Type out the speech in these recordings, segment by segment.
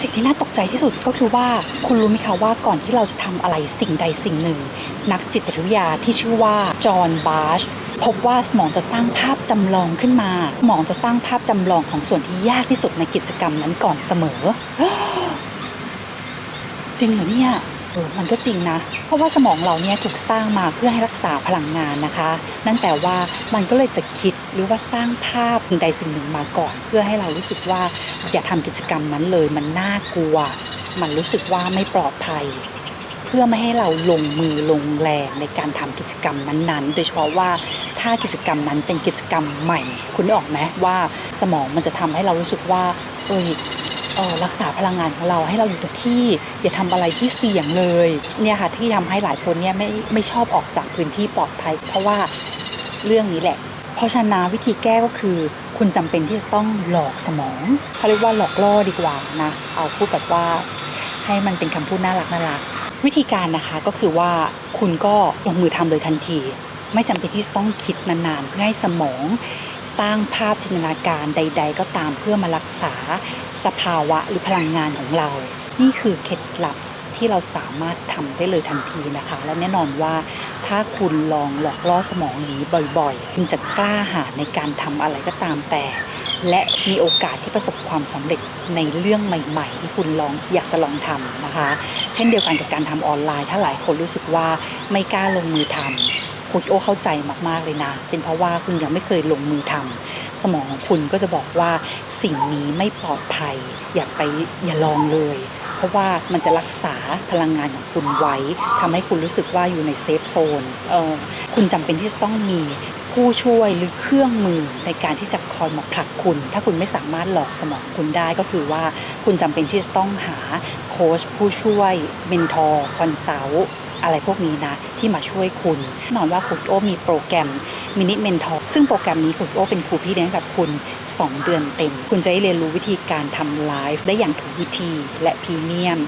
สิ่งที่น่าตกใจที่สุดก็คือว่าคุณรู้ไหมคะว่าก่อนที่เราจะทำอะไรสิ่งใดสิ่งหนึ่ง นักจิตวิทยาที่ชื่อว่าจอห์นบาชพบว่าสมองจะสร้างภาพจำลองขึ้นมาสมองจะสร้างภาพจำลองของส่วนที่ยากที่สุดในกิจกรรมนั้นก่อนเสมอจริงเหรอเนี่ย เออมันก็จริงนะ เพราะว่าสมองเราเนี่ยถูกสร้างมาเพื่อให้รักษาพลังงานนะคะ นั่นแปลว่ามันก็เลยจะคิดหรือว่าสร้างภาพสิ่งใดสิ่งหนึ่งมาก่อน เพื่อให้เรารู้สึกว่าอย่าทำกิจกรรมนั้นเลย มันน่ากลัว มันรู้สึกว่าไม่ปลอดภัย เพื่อไม่ให้เราลงมือลงแรงในการทำกิจกรรมนั้นๆ โดยเฉพาะว่าถ้ากิจกรรมนั้นเป็นกิจกรรมใหม่ คุณออกไหมว่าสมองมันจะทำให้เรารู้สึกว่าเอยเออ รักษาพลังงานของเราให้เราอยู่กับที่ อย่าทำอะไรที่เสี่ยงเลยเนี่ยค่ะที่ทำให้หลายคนเนี่ยไม่ไม่ชอบออกจากพื้นที่ปลอดภัย เพราะว่าเรื่องนี้แหละ เพราะฉะนั้นวิธีแก้ก็คือ คุณจำเป็นที่จะต้องหลอกสมองเขาเรียกว่าหลอกล่อดีกว่านะเอาพูดแบบว่าให้มันเป็นคำพูดน่ารักน่ารักวิธีการนะคะก็คือว่าคุณก็ลงมือทำเลยทันที ไม่จำเป็นที่จะต้องคิดนานๆเพื่อให้สมอง สร้างภาพจินตนาการใด ๆ ก็ตามเพื่อมารักษาสภาวะหรือพลังงานของเรา นี่คือเคล็ดลับที่เราสามารถทำได้เลยทันทีนะคะ และแน่นอนว่าถ้าคุณลองหลอกล่อสมองนี้บ่อยๆ คุณจะกล้าหาญในการทำอะไรก็ตามแต่ และมีโอกาสที่ประสบความสำเร็จในเรื่องใหม่ ๆ ที่คุณลองอยากจะลองทำนะคะ เช่นเดียวกันกับการทำออนไลน์ ถ้าหลายคนรู้สึกว่าไม่กล้าลงมือท คุณโอเข้าใจมากๆเลยนะ เป็นเพราะว่าคุณยังไม่เคยลงมือทำสมองของคุณก็จะบอกว่าสิ่งนี้ไม่ปลอดภัย อย่าไปอย่าลองเลย เพราะว่ามันจะรักษาพลังงานของคุณไว้ทำให้คุณรู้สึกว่าอยู่ในเซฟโซนเออคุณจำเป็นที่จะต้องมีผู้ช่วยหรือเครื่องมือในการที่จะคอยมาผลักคุณ ถ้าคุณไม่สามารถหลอกสมองคุณได้ก็คือว่าคุณจำเป็นที่จะต้องหาโค้ชผู้ช่วยเมนทอร์คอนซัลท์ อะไรพวกนี้นะ ที่มาช่วยคุณแน่นอนว่าครูคิโอมีโปรแกรมมินิเมนทอร์ซึ่งโปรแกรมนี้ครูคิโอเป็นครูพี่เลี้ยงกับคุณ 2 เดือนเต็ม คุณจะได้เรียนรู้วิธีการทำไลฟ์ได้อย่างถูกวิธีและพรีเมียม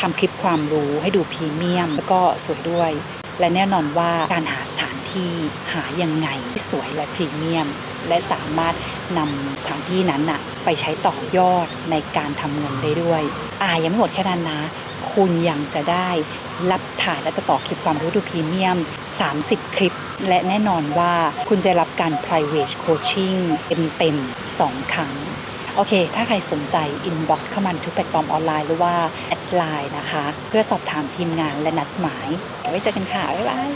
ทำคลิปความรู้ให้ดูพรีเมียม แล้วก็สวยด้วย และแน่นอนว่าการหาสถานที่หายังไงที่สวยและพรีเมียม และสามารถนำสถานที่นั้นนะไปใช้ต่อยอดในการทำเงินได้ด้วย อ่ายังไม่หมดแค่นั้นนะ คุณยังจะได้รับถ่ายและต่อคลิปความรู้ดูพรีเมียม 30 คลิป และแน่นอนว่าคุณจะรับการ private coaching เต็มๆ 2 ครั้ง โอเค ถ้าใครสนใจ inbox เข้ามาทุกแพลตฟอร์มออนไลน์หรือว่า แอดไลน์นะคะ เพื่อสอบถามทีมงานและนัดหมาย ไว้เจอกันค่ะ บ๊ายบาย